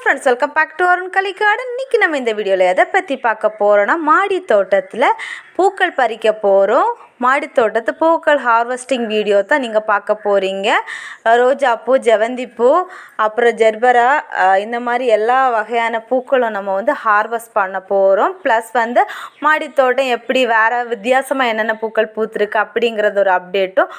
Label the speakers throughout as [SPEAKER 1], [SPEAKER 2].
[SPEAKER 1] Friends welcome back to Arun Kali இன்றைக்கி நம்ம இந்த வீடியோவில் எதை பற்றி பார்க்க போகிறோன்னா மாடி தோட்டத்தில் பூக்கள் பறிக்க போகிறோம் மாடி தோட்டத்து பூக்கள் ஹார்வெஸ்டிங் வீடியோ தான் நீங்கள் பார்க்க போகிறீங்க ரோஜாப்பூ ஜெவந்திப்பூ அப்புறம் ஜெர்பரா இந்த மாதிரி எல்லா வகையான பூக்களும் நம்ம வந்து ஹார்வெஸ்ட் பண்ண போகிறோம் ப்ளஸ் வந்து மாடி தோட்டம் எப்படி வேறு வித்தியாசமாக என்னென்ன பூக்கள் பூத்துருக்கு அப்படிங்கிறது ஒரு அப்டேட்டும்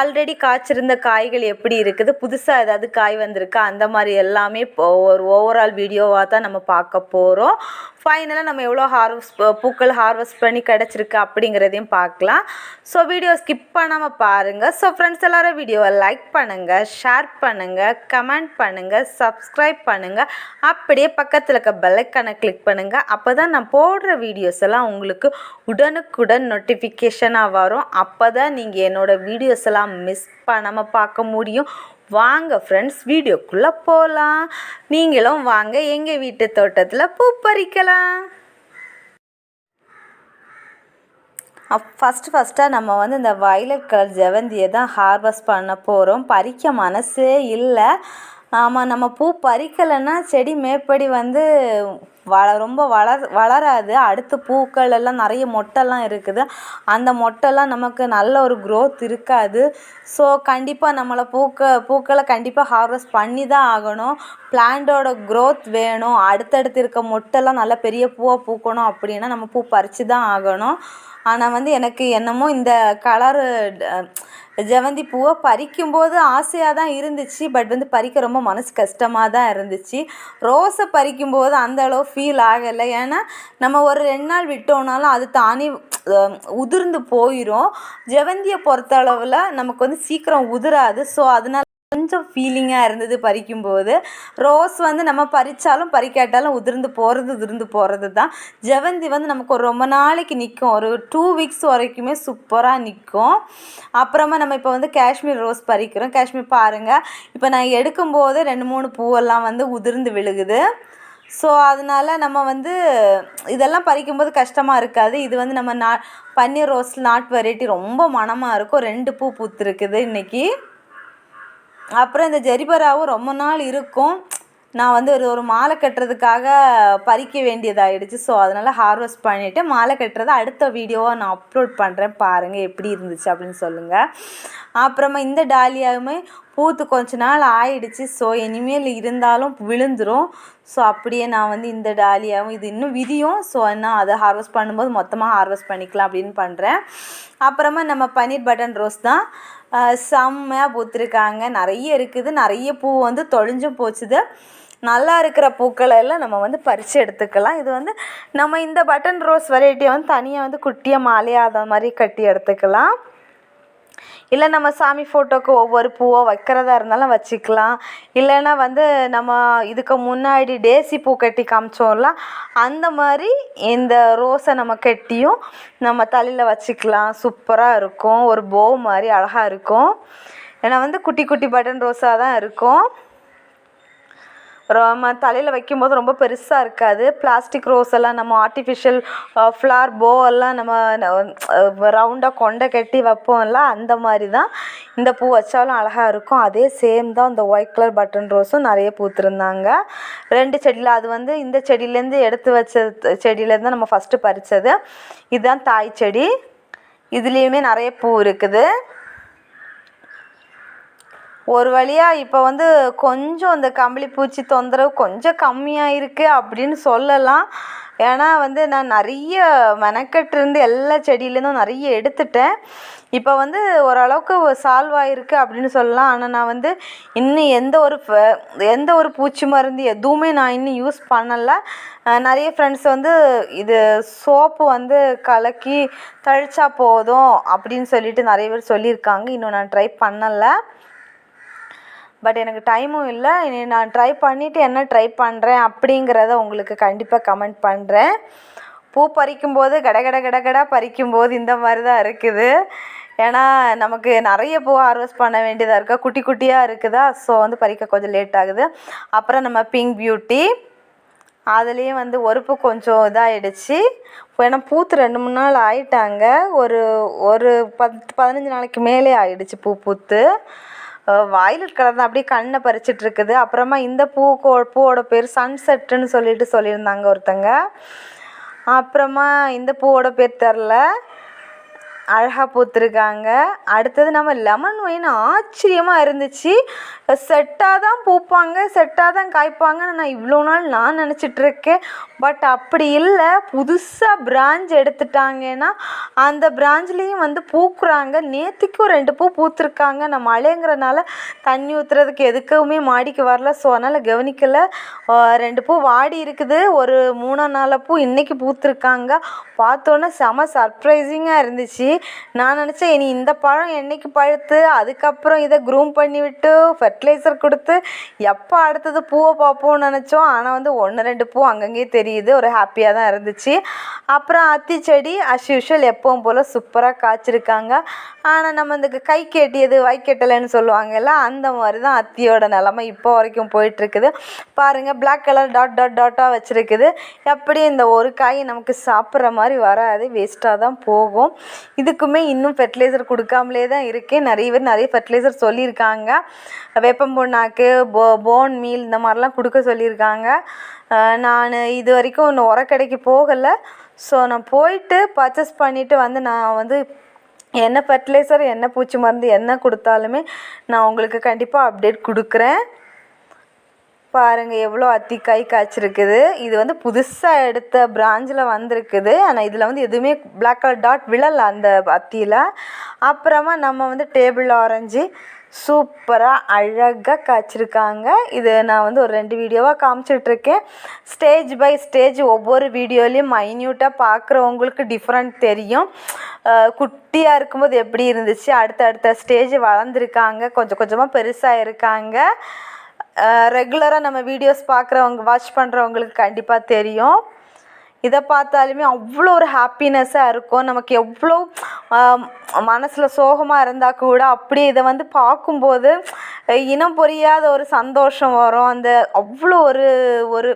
[SPEAKER 1] ஆல்ரெடி காய்ச்சிருந்த காய்கள் எப்படி இருக்குது? புதுசாக ஏதாவது காய் வந்திருக்கா? அந்த மாதிரி எல்லாமே ஒரு ஓவரால் வீடியோவாக தான் நம்ம பார்க்க போகிறோம் ஃபைனலாக நம்ம எவ்வளோ ஹார்வெஸ்ட் பூக்கள் ஹார்வெஸ்ட் பண்ணி கிடச்சிருக்கு அப்படிங்கிறதையும் பார்க்கலாம். ஸோ வீடியோ ஸ்கிப் பண்ணாமல் பாருங்கள் ஸோ ஃப்ரெண்ட்ஸ் எல்லோரும் வீடியோவை லைக் பண்ணுங்கள் ஷேர் பண்ணுங்கள் கமெண்ட் பண்ணுங்கள் சப்ஸ்கிரைப் பண்ணுங்கள் அப்படியே பக்கத்தில் இருக்க பெல்லைக்கானை கிளிக் பண்ணுங்கள் அப்போ தான் நான் போடுற வீடியோஸ் எல்லாம் உங்களுக்கு உடனுக்குடன் நோட்டிஃபிகேஷனாக வரும். அப்போ தான் நீங்கள் என்னோடய வீடியோஸ் எல்லாம் மிஸ் பண்ணாமல் பார்க்க முடியும். வாங்க ஃப்ரெண்ட்ஸ் வீடியோக்குள்ளே போகலாம் நீங்களும் வாங்க எங்கள் வீட்டு தோட்டத்தில் பூ பறிக்கலாம். ஃபஸ்ட்டு ஃபஸ்ட்டாக நம்ம வந்து இந்த வயலட் கலர் ஜெவந்தியை தான் ஹார்வெஸ்ட் பண்ண போகிறோம் பறிக்க மனசே இல்லை. ஆமாம் நம்ம பூ பறிக்கலைன்னா செடி மேற்படி வந்து வள ரொம்ப வளர் வளராது. அடுத்து பூக்கள் எல்லாம் நிறைய மொட்டெல்லாம் இருக்குது. அந்த மொட்டெல்லாம் நமக்கு நல்ல ஒரு க்ரோத் இருக்காது. ஸோ கண்டிப்பாக நம்மளை பூக்க பூக்களை கண்டிப்பாக ஹார்வெஸ்ட் பண்ணி தான் ஆகணும். பிளான்ட்டோட க்ரோத் வேணும். அடுத்தடுத்து இருக்க மொட்டெல்லாம் நல்லா பெரிய பூவாக பூக்கணும் அப்படின்னா நம்ம பூ பறித்து தான் ஆகணும். ஆனால் வந்து எனக்கு என்னமோ இந்த கலரு ஜெவந்தி பூவை பறிக்கும்போது ஆசையாக தான் இருந்துச்சு. பட் வந்து பறிக்க ரொம்ப மனசு கஷ்டமாக தான் இருந்துச்சு. ரோஸை பறிக்கும்போது அந்த அளவு ஃபீல் ஆகலை. ஏன்னா நம்ம ஒரு ரெண்டு நாள் விட்டோம்னாலும் அது தானே உதிர்ந்து போயிடும் ஜெவந்தியை பொறுத்த அளவில் நமக்கு வந்து சீக்கிரம் உதிராது. ஸோ அதனால கொஞ்சம் ஃபீலிங்காக இருந்தது பறிக்கும்போது ரோஸ் வந்து நம்ம பறித்தாலும் பறிக்காட்டாலும் உதிர்ந்து போகிறது உதிர்ந்து போகிறது தான். ஜெவந்தி வந்து நமக்கு ஒரு ரொம்ப நாளைக்கு நிற்கும் ஒரு டூ வீக்ஸ் வரைக்குமே சூப்பராக நிற்கும் அப்புறமா நம்ம இப்போ வந்து காஷ்மீர் ரோஸ் பறிக்கிறோம். காஷ்மீர் பாருங்கள் இப்போ நான் எடுக்கும்போது ரெண்டு மூணு பூவெல்லாம் வந்து உதிர்ந்து விழுகுது. ஸோ அதனால நம்ம வந்து இதெல்லாம் பறிக்கும்போது கஷ்டமாக இருக்காது. இது வந்து நம்ம நா பன்னீர் ரோஸ் நாட் வெரைட்டி ரொம்ப மணமாக இருக்கும். ரெண்டு பூ பூத்துருக்குது இன்றைக்கி அப்புறம் இந்த ஜெரிபராவும் ரொம்ப நாள் இருக்கும். நான் வந்து ஒரு ஒரு மாலை கட்டுறதுக்காக பறிக்க வேண்டியதாகிடுச்சு ஸோ அதனால் ஹார்வெஸ்ட் பண்ணிவிட்டு மாலை கட்டுறதை அடுத்த வீடியோவாக நான் அப்லோட் பண்ணுறேன் பாருங்கள் எப்படி இருந்துச்சு அப்படின்னு சொல்லுங்கள் அப்புறமா இந்த டாலியாவுமே பூத்து கொஞ்ச நாள் ஆயிடுச்சு. ஸோ இனிமேல் இருந்தாலும் விழுந்துரும். ஸோ அப்படியே நான் வந்து இந்த டாலியாவும் இது இன்னும் விதியும். ஸோ நான் அதை ஹார்வெஸ்ட் பண்ணும்போது மொத்தமாக ஹார்வெஸ்ட் பண்ணிக்கலாம் அப்படின்னு பண்ணுறேன் அப்புறமா நம்ம பன்னீர் பட்டன் ரோஸ் தான். செம்மையாக பூத்துருக்காங்க. நிறைய இருக்குது. நிறைய பூ வந்து தொழிஞ்சும் போச்சுது. நல்லா இருக்கிற பூக்களை எல்லாம் நம்ம வந்து பறித்து எடுத்துக்கலாம். இது வந்து நம்ம இந்த பட்டன் ரோஸ் வெரைட்டியை வந்து தனியாக வந்து குட்டியாக மாலையாக மாதிரி கட்டி எடுத்துக்கலாம். இல்லை நம்ம சாமி ஃபோட்டோக்கு ஒவ்வொரு பூவோ வைக்கிறதா இருந்தாலும் வச்சுக்கலாம். இல்லைன்னா வந்து நம்ம இதுக்கு முன்னாடி டேசி பூ கட்டி காமிச்சோம்ல அந்த மாதிரி இந்த ரோஸை நம்ம கட்டியும் நம்ம தலையில் வச்சுக்கலாம். சூப்பராக இருக்கும். ஒரு போ மாதிரி அழகாக இருக்கும். ஏன்னா வந்து குட்டி குட்டி பட்டன் ரோஸாக தான் இருக்கும். நம்ம தலையில் வைக்கும்போது ரொம்ப பெருசாக இருக்காது. பிளாஸ்டிக் ரோஸ் எல்லாம் நம்ம ஆர்டிஃபிஷியல் ஃப்ளார் போ எல்லாம் நம்ம ரவுண்டாக கொண்டை கட்டி வைப்போம்ல அந்த மாதிரி தான் இந்த பூ வச்சாலும் அழகாக இருக்கும். அதே சேம் தான் இந்த ஒயிட் கலர் பட்டன் ரோஸும் நிறைய பூத்துருந்தாங்க. ரெண்டு செடியில் அது வந்து இந்த செடியிலேருந்து எடுத்து வச்ச செடியிலேருந்து தான் நம்ம ஃபஸ்ட்டு பறித்தது இதுதான் தாய் செடி. இதுலேயுமே நிறைய பூ இருக்குது. ஒரு வழியாக இப்போ வந்து கொஞ்சம் இந்த கம்பளி பூச்சி தொந்தரவு கொஞ்சம் கம்மியாக இருக்குது அப்படின்னு சொல்லலாம். ஏன்னா வந்து நான் நிறைய மெனக்கெட்டு இருந்து எல்லா செடியிலேருந்தும் நிறைய எடுத்துட்டேன். இப்போ வந்து ஓரளவுக்கு சால்வ் ஆகிருக்கு அப்படின்னு சொல்லலாம். ஆனால் நான் வந்து இன்னும் எந்த ஒரு எந்த ஒரு பூச்சி மருந்து எதுவுமே நான் இன்னும் யூஸ் பண்ணலை. நிறைய ஃப்ரெண்ட்ஸ் வந்து இது சோப்பு வந்து கலக்கி தழிச்சா போதும் அப்படின்னு சொல்லிட்டு நிறைய பேர் சொல்லியிருக்காங்க. இன்னும் நான் ட்ரை பண்ணலை. பட் எனக்கு டைமும் இல்லை. இனி நான் ட்ரை பண்ணிவிட்டு என்ன ட்ரை பண்ணுறேன் அப்படிங்கிறத உங்களுக்கு கண்டிப்பாக கமெண்ட் பண்ணுறேன் பூ பறிக்கும்போது கட கட கட கடா பறிக்கும்போது இந்த மாதிரி தான் இருக்குது. ஏன்னா நமக்கு நிறைய பூ ஹார்வெஸ்ட் பண்ண வேண்டியதாக இருக்கா. குட்டி குட்டியாக இருக்குதா? ஸோ வந்து பறிக்க கொஞ்சம் லேட் ஆகுது. அப்புறம் நம்ம பிங்க் பியூட்டி அதுலேயும் வந்து ஒரு பூ கொஞ்சம் இதாகிடுச்சு ஏன்னா பூத்து ரெண்டு மூணு நாள் ஆயிட்டாங்க. ஒரு ஒரு பத்து பதினஞ்சு நாளைக்கு மேலே ஆயிடுச்சு பூ பூத்து. வயலட் கலர் தான் அப்படியே கண்ணை பறிச்சிட்டு இருக்குது அப்புறமா இந்த பூ பூவோட பேர் சன்செட்டுன்னு சொல்லிட்டு சொல்லியிருந்தாங்க ஒருத்தங்க. அப்புறமா இந்த பூவோட பேர் தெரில. அழகாக பூத்துருக்காங்க. அடுத்தது நம்ம லெமன் ஒயின் ஆச்சரியமாக இருந்துச்சு. செட்டாக தான் பூப்பாங்க செட்டாக தான் காய்ப்பாங்கன்னு நான் இவ்வளோ நாள் நான் நினச்சிட்ருக்கேன் பட் அப்படி இல்லை புதுசாக பிரான்ச் எடுத்துட்டாங்கன்னா அந்த பிரான்ச்லேயும் வந்து பூக்குறாங்க. நேற்றுக்கும் ரெண்டு பூ பூத்துருக்காங்க. நான் மழைங்கிறனால தண்ணி ஊற்றுறதுக்கு எதுக்குமே மாடிக்கு வரல. ஸோ அதனால் கவனிக்கலை. ரெண்டு பூ வாடி இருக்குது. ஒரு மூணா நாலு பூ இன்றைக்கி பூத்துருக்காங்க. பார்த்தோன்னே செம சர்ப்ரைசிங்காக இருந்துச்சு. நான் நினச்சேன் இனி இந்த பழம் என்றைக்கு பழுத்து அதுக்கப்புறம் இதை க்ரூம் பண்ணி விட்டு ஃபெர்டிலைசர் கொடுத்து எப்போ அடுத்தது பூவை பார்ப்போம்னு நினச்சோம். ஆனால் வந்து ஒன்று ரெண்டு பூ அங்கங்கேயே தெரியுது. ஒரு ஹாப்பியாக தான் இருந்துச்சு. அப்புறம் அத்தி செடி அஸ் யூஷுவல் எப்பவும் போல் சூப்பராக காய்ச்சிருக்காங்க. ஆனால் நம்ம இந்த கை கெட்டியது வைக்கெட்டலைன்னு சொல்லுவாங்கல்ல அந்த மாதிரி தான் அத்தியோட நிலமை இப்போ வரைக்கும் போயிட்டுருக்குது. பாருங்கள் பிளாக் கலர் டாட் டாட் டாட்டாக வச்சுருக்குது. எப்படி இந்த ஒரு காய் நமக்கு சாப்பிட்ற மாதிரி வராது. வேஸ்ட்டாக தான் போகும். இதுக்குமே இன்னும் ஃபெர்டிலைசர் கொடுக்காமலே தான் இருக்கேன் நிறைய பேர் நிறைய ஃபெர்டிலைசர் சொல்லியிருக்காங்க. வேப்பம் புண்ணாக்கு போ போன் மீல் இந்த மாதிரிலாம் கொடுக்க சொல்லியிருக்காங்க. நான் இது வரைக்கும் இன்னும் உரக்கடைக்கு போகலை. ஸோ நான் போயிட்டு பர்ச்சேஸ் பண்ணிவிட்டு வந்து நான் வந்து என்ன ஃபெர்டிலைசர் என்ன பூச்சி மருந்து என்ன கொடுத்தாலுமே நான் உங்களுக்கு கண்டிப்பாக அப்டேட் கொடுக்குறேன். பாருங்கள் எவ்வளோ அத்திக்காய் காய்ச்சிருக்குது. இது வந்து புதுசாக எடுத்த பிராஞ்சில் வந்திருக்குது. ஆனால் இதில் வந்து எதுவுமே பிளாக் கலர் டாட் விழலை அந்த அத்தியில். அப்புறமா நம்ம வந்து டேபிள் ஆரஞ்சு சூப்பராக அழகாக காய்ச்சிருக்காங்க. இது நான் வந்து ஒரு ரெண்டு வீடியோவாக காமிச்சிட்ருக்கேன். ஸ்டேஜ் பை ஸ்டேஜ் ஒவ்வொரு வீடியோலையும் மைன்யூட்டாக பார்க்குறவங்களுக்கு டிஃப்ரெண்ட் தெரியும். குட்டியாக இருக்கும்போது எப்படி இருந்துச்சு? அடுத்த அடுத்த ஸ்டேஜ் வளர்ந்துருக்காங்க. கொஞ்சம் கொஞ்சமாக பெருசாக இருக்காங்க. ரெகுலராக நம்ம வீடியோஸ் பார்க்குறவங்க வாட்ச் பண்ணுறவங்களுக்கு கண்டிப்பாக தெரியும். இதை பார்த்தாலுமே அவ்வளோ ஒரு ஹாப்பினஸ்ஸாக இருக்கும். நமக்கு எவ்வளோ மனசில் சோகமாக இருந்தால் கூட அப்படியே இதை வந்து பார்க்கும்போது இனம் புரியாத ஒரு சந்தோஷம் வரும். அந்த அவ்வளோ ஒரு ஒரு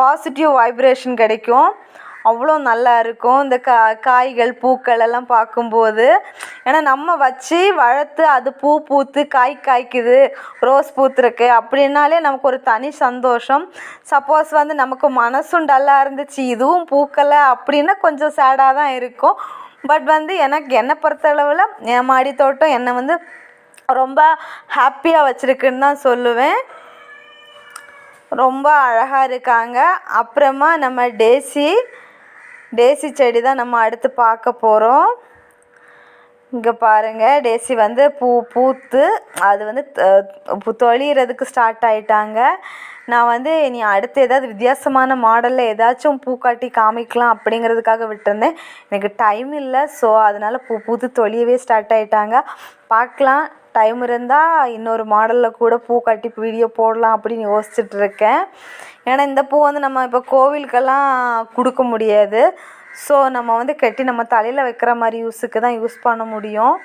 [SPEAKER 1] பாசிட்டிவ் வைப்ரேஷன் கிடைக்கும். அவ்வளோ நல்லா இருக்கும். இந்த கா காய்கள் பூக்கள் எல்லாம் பார்க்கும்போது. ஏன்னா நம்ம வச்சு வளர்த்து அது பூ பூத்து காய் காய்க்குது ரோஸ் பூத்துருக்கு அப்படின்னாலே நமக்கு ஒரு தனி சந்தோஷம். சப்போஸ் வந்து நமக்கு மனசும் டல்லாக இருந்துச்சு இதுவும் பூக்கலை அப்படின்னா கொஞ்சம் சேடாக தான் இருக்கும். பட் வந்து எனக்கு என்னை பொறுத்தளவில் என் மாடி தோட்டம் என்னை வந்து ரொம்ப ஹாப்பியாக வச்சுருக்குன்னு தான் சொல்லுவேன். ரொம்ப அழகாக இருக்காங்க. அப்புறமா நம்ம டேசி டேசி செடி தான் நம்ம அடுத்து பார்க்க போகிறோம் இங்கே பாருங்கள் டேசி வந்து பூ பூத்து அது வந்து தொழிகிறதுக்கு ஸ்டார்ட் ஆகிட்டாங்க நான் வந்து இனி அடுத்து ஏதாவது வித்தியாசமான மாடலில் ஏதாச்சும் பூ காட்டி காமிக்கலாம் அப்படிங்கிறதுக்காக விட்டுருந்தேன். எனக்கு டைம் இல்லை ஸோ அதனால் பூ பூத்து தொழியவே ஸ்டார்ட் ஆகிட்டாங்க பார்க்கலாம் டைம் இருந்தால் இன்னொரு மாடலில் கூட பூ கட்டி வீடியோ போடலாம் அப்படின்னு யோசிச்சுட்ருக்கேன் ஏன்னா இந்த பூ வந்து நம்ம இப்போ கோவிலுக்கெல்லாம் கொடுக்க முடியாது. ஸோ நம்ம வந்து கட்டி நம்ம தலையில் வைக்கிற மாதிரி யூஸுக்கு தான் யூஸ் பண்ண முடியும்.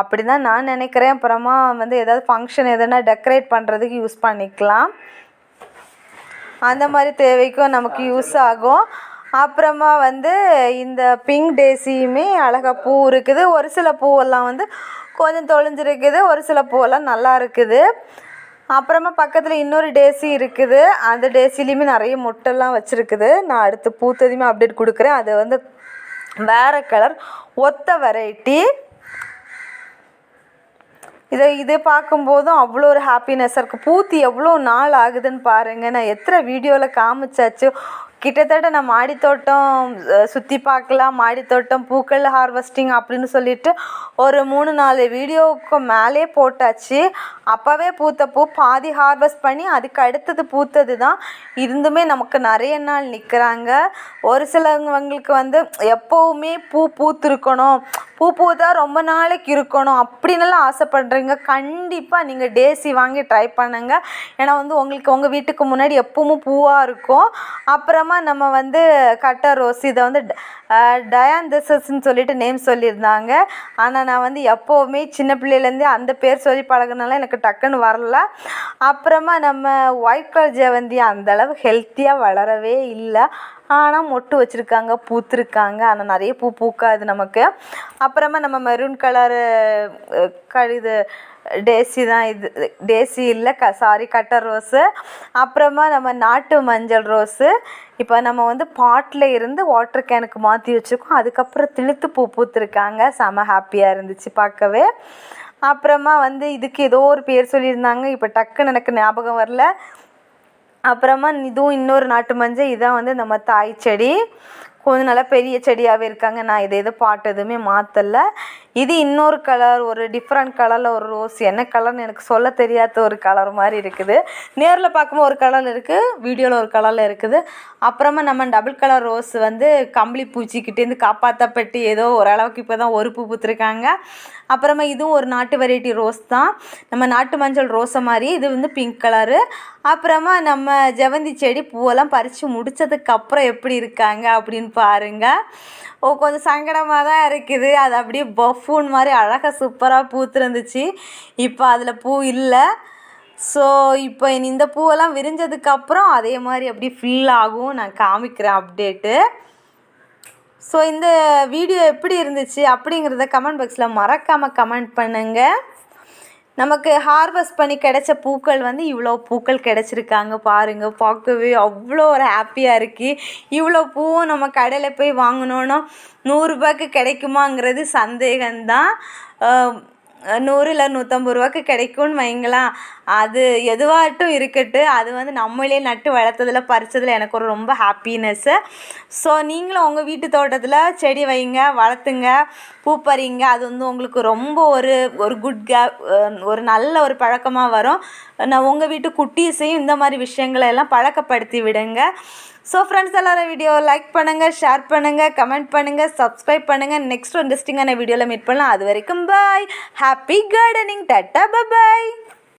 [SPEAKER 1] அப்படி தான் நான் நினைக்கிறேன். அப்புறமா வந்து ஏதாவது ஃபங்க்ஷன் எதனா டெக்கரேட் பண்ணுறதுக்கு யூஸ் பண்ணிக்கலாம். அந்த மாதிரி தேவைக்கும் நமக்கு யூஸ் ஆகும். அப்புறமா வந்து இந்த பிங்க் டேசியுமே அழகாக பூ இருக்குது. ஒரு சில பூவெல்லாம் வந்து கொஞ்சம் தொலைஞ்சிருக்குது. ஒரு சில பூவெல்லாம் நல்லா இருக்குது. அப்புறமா பக்கத்தில் இன்னொரு டேசி இருக்குது. அந்த டேசிலையுமே நிறைய மொட்டெல்லாம் வச்சுருக்குது. நான் அடுத்து பூத்ததையுமே அப்டேட் கொடுக்குறேன். அது வந்து வேறு கலர் ஒத்த வெரைட்டி இதை இது பார்க்கும்போதும் அவ்வளோ ஒரு ஹாப்பினஸ்ஸாக இருக்குது பூத்து எவ்வளோ நாள் ஆகுதுன்னு பாருங்கள் நான் எத்தனை வீடியோவில் காமிச்சாச்சு. கிட்டத்தட்ட நான் மாடித்தோட்டம் சுற்றி பார்க்கலாம். மாடித்தோட்டம் பூக்கள் ஹார்வெஸ்டிங் அப்படின்னு சொல்லிட்டு ஒரு மூணு நாலு வீடியோவுக்கு மேலே போட்டாச்சு. அப்போவே பூத்த பூ பாதி ஹார்வெஸ்ட் பண்ணி அதுக்கு அடுத்தது பூத்தது தான். இருந்துமே நமக்கு நிறைய நாள் நிற்கிறாங்க ஒரு சிலவங்களுக்கு வந்து எப்போவுமே பூ பூத்துருக்கணும். பூ பூத்தா ரொம்ப நாளைக்கு இருக்கணும் அப்படின்னுலாம் ஆசைப்படுறீங்க கண்டிப்பாக நீங்கள் டேசி வாங்கி ட்ரை பண்ணுங்கள் ஏன்னா வந்து உங்களுக்கு உங்கள் வீட்டுக்கு முன்னாடி எப்பவும் பூவாக இருக்கும். அப்புறமா நம்ம வந்து கட்ட ரோஸ் இதை வந்து டயாந்திசஸ்ன்னு சொல்லிட்டு நேம் சொல்லியிருந்தாங்க. ஆனால் நான் வந்து எப்போவுமே சின்ன பிள்ளையிலேருந்தே அந்த பேர் சொல்லி பழகினால எனக்கு டக்குன்னு வரல. அப்புறமா நம்ம ஒயிட் கலர் ஜெவந்தி அந்தளவு ஹெல்த்தியாக வளரவே இல்லை. ஆனால் மொட்டு வச்சுருக்காங்க பூத்துருக்காங்க. ஆனால் நிறைய பூ பூக்காது நமக்கு. அப்புறமா நம்ம மெரூன் கலரு க இது டேசி தான் இது. டேசி இல்லை க சாரி கட்டர் ரோஸு அப்புறமா நம்ம நாட்டு மஞ்சள் ரோஸு இப்போ நம்ம வந்து பாட்டில் இருந்து வாட்டர் கேனுக்கு மாற்றி வச்சுருக்கோம். அதுக்கப்புறம் திழுத்து பூ பூத்துருக்காங்க. செம ஹாப்பியாக இருந்துச்சு பார்க்கவே. அப்புறமா வந்து இதுக்கு ஏதோ ஒரு பேர் சொல்லியிருந்தாங்க. இப்போ டக்குன்னு எனக்கு ஞாபகம் வரல. அப்புறமா இதுவும் இன்னொரு நாட்டு மஞ்சள் இதான் வந்து நம்ம தாய் செடி. கொஞ்சம் நல்லா பெரிய செடியாகவே இருக்காங்க. நான் இதை எதுவும் பாட்டு எதுவுமே மாற்றல இது இன்னொரு கலர் ஒரு டிஃப்ரெண்ட் கலரில் ஒரு ரோஸ் என்ன கலர்னு எனக்கு சொல்ல தெரியாத ஒரு கலர் மாதிரி இருக்குது. நேரில் பார்க்கும்போது ஒரு கலரில் இருக்குது வீடியோவில் ஒரு கலரில் இருக்குது. அப்புறமா நம்ம டபுள் கலர் ரோஸ் வந்து கம்பளி பூச்சிக்கிட்டேருந்து காப்பாற்றப்பட்டு ஏதோ ஓரளவுக்கு இப்போ தான் ஒரு பூ பூத்துருக்காங்க. அப்புறமா இதுவும் ஒரு நாட்டு வெரைட்டி ரோஸ் தான். நம்ம நாட்டு மஞ்சள் ரோஸை மாதிரி இது வந்து பிங்க் கலரு அப்புறமா நம்ம ஜெவந்தி செடி பூவெல்லாம் பறித்து முடித்ததுக்கப்புறம் எப்படி இருக்காங்க அப்படின்னு பாருங்கள் ஓ கொஞ்சம் சங்கடமாக தான் இருக்குது. அது அப்படியே பஃபூன் மாதிரி அழகாக சூப்பராக பூத்துருந்துச்சு. இப்போ அதில் பூ இல்லை. ஸோ இப்போ இந்த பூவெல்லாம் விரிஞ்சதுக்கப்புறம் அதே மாதிரி அப்படியே ஃபில் ஆகும். நான் காமிக்கிறேன் அப்டேட்டு ஸோ இந்த வீடியோ எப்படி இருந்துச்சு அப்படிங்கிறத கமெண்ட் பாக்ஸில் மறக்காமல் கமெண்ட் பண்ணுங்கள் நமக்கு ஹார்வெஸ்ட் பண்ணி கிடைச்ச பூக்கள் வந்து இவ்வளோ பூக்கள் கிடச்சிருக்காங்க பாருங்கள் பார்க்கவே அவ்வளோ ஒரு ஹாப்பியாக இருக்குது இவ்வளோ பூவும் நம்ம கடையில் போய் வாங்கினோன்னா நூறுரூபாய்க்கு கிடைக்குமாங்கிறது சந்தேகம்தான். நூறு இல்லை நூற்றம்பது ரூபாய்க்கு கிடைக்கும்னு வைங்களேன் அது எதுவாகட்டும் இருக்கட்டும் அது வந்து நம்மளே நட்டு வளர்த்ததில் பறித்ததில் எனக்கு ஒரு ரொம்ப ஹாப்பினஸ்ஸு ஸோ நீங்களும் உங்கள் வீட்டு தோட்டத்தில் செடி வைங்க வளர்த்துங்க பூ பறிங்க. அது வந்து உங்களுக்கு ரொம்ப ஒரு ஒரு குட் கே ஒரு நல்ல ஒரு பழக்கமாக வரும். நான் உங்கள் வீட்டு குட்டீஸையும் இந்த மாதிரி விஷயங்களை எல்லாம் பழக்கப்படுத்தி விடுங்க. ஸோ ஃப்ரெண்ட்ஸ் எல்லாரும் வீடியோ லைக் பண்ணுங்கள் ஷேர் பண்ணுங்கள் கமெண்ட் பண்ணுங்கள் சப்ஸ்கிரைப் பண்ணுங்கள் நெக்ஸ்ட் இன்ட்ரெஸ்டிங்கான வீடியோவில் மீட் பண்ணலாம். அது வரைக்கும் bye happy gardening ta-ta bye bye